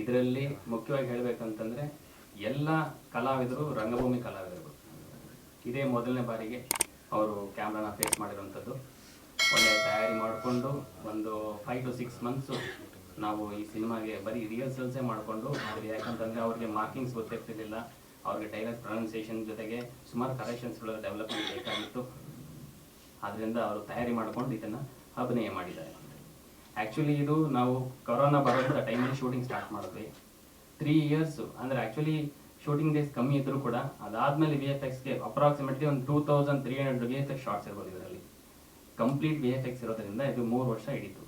ಇದರಲ್ಲಿ ಮುಖ್ಯವಾಗಿ ಹೇಳಬೇಕಂತಂದ್ರೆ ಎಲ್ಲ ಕಲಾವಿದರು, ರಂಗಭೂಮಿ ಕಲಾವಿದರು. ಇದೇ ಮೊದಲನೇ ಬಾರಿಗೆ ಅವರು ಕ್ಯಾಮ್ರಾನ ಫೇಸ್ ಮಾಡಿರುವಂಥದ್ದು. ಒಳ್ಳೆ ತಯಾರಿ ಮಾಡಿಕೊಂಡು ಒಂದು ಫೈವ್ ಟು ಸಿಕ್ಸ್ ಮಂತ್ಸು ನಾವು ಈ ಸಿನಿಮಾಗೆ ಬರೀ ರಿಹರ್ಸಲ್ಸೇ ಮಾಡಿಕೊಂಡು ಅವ್ರಿಗೆ ಯಾಕಂತಂದರೆ ಅವ್ರಿಗೆ ಮಾರ್ಕಿಂಗ್ಸ್ ಗೊತ್ತಿರ್ತಿರ್ಲಿಲ್ಲ. ಅವ್ರಿಗೆ ಡೈಲಾಗ್ ಪ್ರೊನೌನ್ಸಿಯೇಷನ್ ಜೊತೆಗೆ ಸುಮಾರು ಕರೆಕ್ಷನ್ಸ್ಗಳ ಡೆವಲಪ್ಮೆಂಟ್ ಬೇಕಾಗಿತ್ತು. ಆದ್ದರಿಂದ ಅವರು ತಯಾರಿ ಮಾಡಿಕೊಂಡು ಇದನ್ನು ಅಭಿನಯ ಮಾಡಿದ್ದಾರೆ. ಆ್ಯಕ್ಚುಲಿ ಇದು ನಾವು ಕೊರೋನಾ ಬರೋಂಥ ಟೈಮಲ್ಲಿ ಶೂಟಿಂಗ್ ಸ್ಟಾರ್ಟ್ ಮಾಡಿದ್ವಿ. ತ್ರೀ ಇಯರ್ಸ್ ಅಂದರೆ ಆ್ಯಕ್ಚುಲಿ ಶೂಟಿಂಗ್ ಡೇಸ್ ಕಮ್ಮಿ ಇದ್ದರೂ ಕೂಡ ಅದಾದಮೇಲೆ ವಿ ಎಫ್ ಎಕ್ಸ್ಗೆ ಅಪ್ರಾಕ್ಸಿಮೇಟ್ಲಿ ಒಂದು two thousand three hundred V F X shots ಇರ್ಬೋದು ಇದರಲ್ಲಿ. ಕಂಪ್ಲೀಟ್ ವಿ ಎಫ್ ಎಕ್ಸ್ ಇರೋದ್ರಿಂದ ಇದು ಮೂರು ವರ್ಷ ಹಿಡಿತು.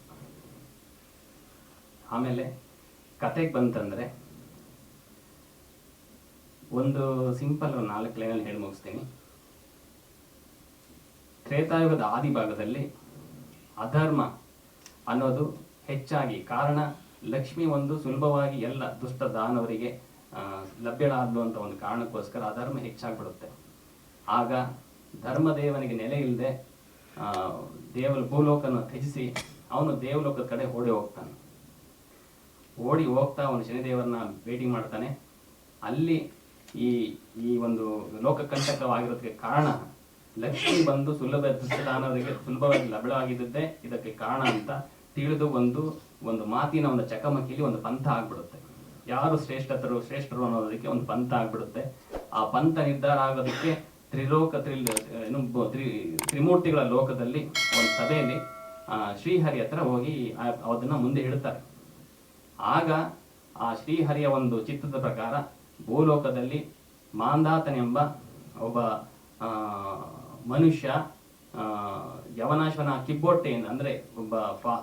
ಆಮೇಲೆ ಕತೆಗೆ ಬಂತಂದರೆ ಒಂದು ಸಿಂಪಲ್ ನಾಲ್ಕು ಲೈನಲ್ಲಿ ಹೇಳಿ ಮುಗಿಸ್ತೀನಿ. ತ್ರೇತಾಯುಗದ ಆದಿ ಭಾಗದಲ್ಲಿ ಅಧರ್ಮ ಅನ್ನೋದು ಹೆಚ್ಚಾಗಿ ಕಾರಣ. ಲಕ್ಷ್ಮಿ ಒಂದು ಸುಲಭವಾಗಿ ಎಲ್ಲ ದುಷ್ಟ ದಾನವರಿಗೆ ಲಭ್ಯಳಾದ್ಲು ಅಂತ ಒಂದು ಕಾರಣಕ್ಕೋಸ್ಕರ ಅಧರ್ಮ ಹೆಚ್ಚಾಗ್ಬಿಡುತ್ತೆ. ಆಗ ಧರ್ಮದೇವನಿಗೆ ನೆಲೆ ಇಲ್ಲದೆ ದೇವರ ಭೂಲೋಕನ ತ್ಯಜಿಸಿ ಅವನು ದೇವಲೋಕದ ಕಡೆ ಓಡಿ ಹೋಗ್ತಾನೆ. ಓಡಿ ಹೋಗ್ತಾ ಅವನು ಶನಿದೇವರನ್ನ ಭೇಟಿ ಮಾಡ್ತಾನೆ. ಅಲ್ಲಿ ಈ ಈ ಒಂದು ಲೋಕಕಂಟಕವಾಗಿರೋದಕ್ಕೆ ಕಾರಣ, ಲಕ್ಷ್ಮಿ ಬಂದು ಸುಲಭ ದುಷ್ಟದಾನವರಿಗೆ ಸುಲಭವಾಗಿ ಲಭ್ಯವಾಗಿದ್ದೇ ಇದಕ್ಕೆ ಕಾರಣ ಅಂತ ತಿಳಿದು ಒಂದು ಒಂದು ಮಾತಿನ ಒಂದು ಚಕಮಕಿಲಿ ಒಂದು ಪಂಥ ಆಗ್ಬಿಡುತ್ತೆ. ಯಾರು ಶ್ರೇಷ್ಠತರು, ಶ್ರೇಷ್ಠರು ಅನ್ನೋದಕ್ಕೆ ಒಂದು ಪಂಥ ಆಗ್ಬಿಡುತ್ತೆ. ಆ ಪಂಥ ನಿರ್ಧಾರ ಆಗೋದಕ್ಕೆ ತ್ರಿಲೋಕ ತ್ರಿಲ್, ಏನು ತ್ರಿ, ತ್ರಿಮೂರ್ತಿಗಳ ಲೋಕದಲ್ಲಿ ಒಂದು ಸಭೆಯಲ್ಲಿ ಶ್ರೀಹರಿ ಹತ್ರ ಹೋಗಿ ಅದನ್ನ ಮುಂದೆ ಇಡ್ತಾರೆ. ಆಗ ಆ ಶ್ರೀಹರಿಯ ಒಂದು ಚಿತ್ರದ ಪ್ರಕಾರ ಭೂಲೋಕದಲ್ಲಿ ಮಾಂದಾತನೆಂಬ ಒಬ್ಬ ಮನುಷ್ಯ ಆ, ಯವನಾಶ್ವನ ಕಿಬ್ಬೊಟ್ಟೆಯಿಂದ ಅಂದ್ರೆ ಒಬ್ಬ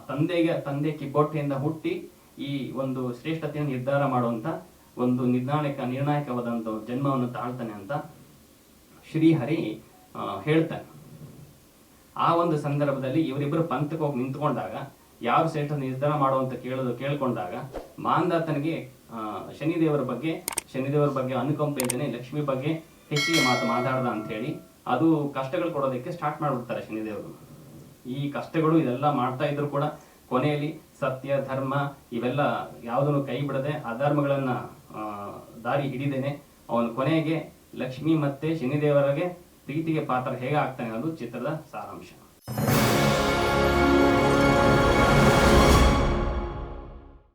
ತಂದೆಗೆ ತಂದೆ ಕಿಬ್ಬೊಟ್ಟೆಯಿಂದ ಹುಟ್ಟಿ ಈ ಒಂದು ಶ್ರೇಷ್ಠತೆಯನ್ನು ನಿರ್ಧಾರ ಮಾಡುವಂತ ಒಂದು ನಿರ್ಣಾಯಕ ನಿರ್ಣಾಯಕವಾದಂತ ಜನ್ಮವನ್ನು ತಾಳ್ತಾನೆ ಅಂತ ಶ್ರೀಹರಿ ಹೇಳ್ತಾನೆ. ಆ ಒಂದು ಸಂದರ್ಭದಲ್ಲಿ ಇವರಿಬ್ಬರು ಪಂಥಕ್ಕೆ ಹೋಗಿ ನಿಂತ್ಕೊಂಡಾಗ ಯಾರು ಶ್ರೇಷ್ಠ ನಿರ್ಧಾರ ಮಾಡುವಂತ ಕೇಳೋದು ಕೇಳ್ಕೊಂಡಾಗ ಮಾಂದಾತನಿಗೆ ಶನಿದೇವರ ಬಗ್ಗೆ ಶನಿದೇವರ ಬಗ್ಗೆ ಅನುಕಂಪ ಇದ್ದೇನೆ ಲಕ್ಷ್ಮಿ ಬಗ್ಗೆ ಹೆಚ್ಚಿಗೆ ಮಾತು ಮಾತಾಡ್ದ ಅಂತ ಹೇಳಿ ಅದು ಕಷ್ಟಗಳು ಕೊಡೋದಕ್ಕೆ ಸ್ಟಾರ್ಟ್ ಮಾಡಿಬಿಡ್ತಾರೆ ಶನಿದೇವರು. ಈ ಕಷ್ಟಗಳು ಇದೆಲ್ಲ ಮಾಡ್ತಾ ಇದ್ರು ಕೂಡ ಕೊನೆಯಲ್ಲಿ ಸತ್ಯ, ಧರ್ಮ ಇವೆಲ್ಲ ಯಾವುದನ್ನು ಕೈ ಬಿಡದೆ ಅಧರ್ಮಗಳನ್ನ ದಾರಿ ಹಿಡಿದೇನೆ ಅವನು ಕೊನೆಗೆ ಲಕ್ಷ್ಮಿ ಮತ್ತೆ ಶನಿದೇವರಿಗೆ ಪ್ರೀತಿಗೆ ಪಾತ್ರ ಹೇಗೆ ಆಗ್ತಾನೆ ಅನ್ನೋದು ಚಿತ್ರದ ಸಾರಾಂಶ.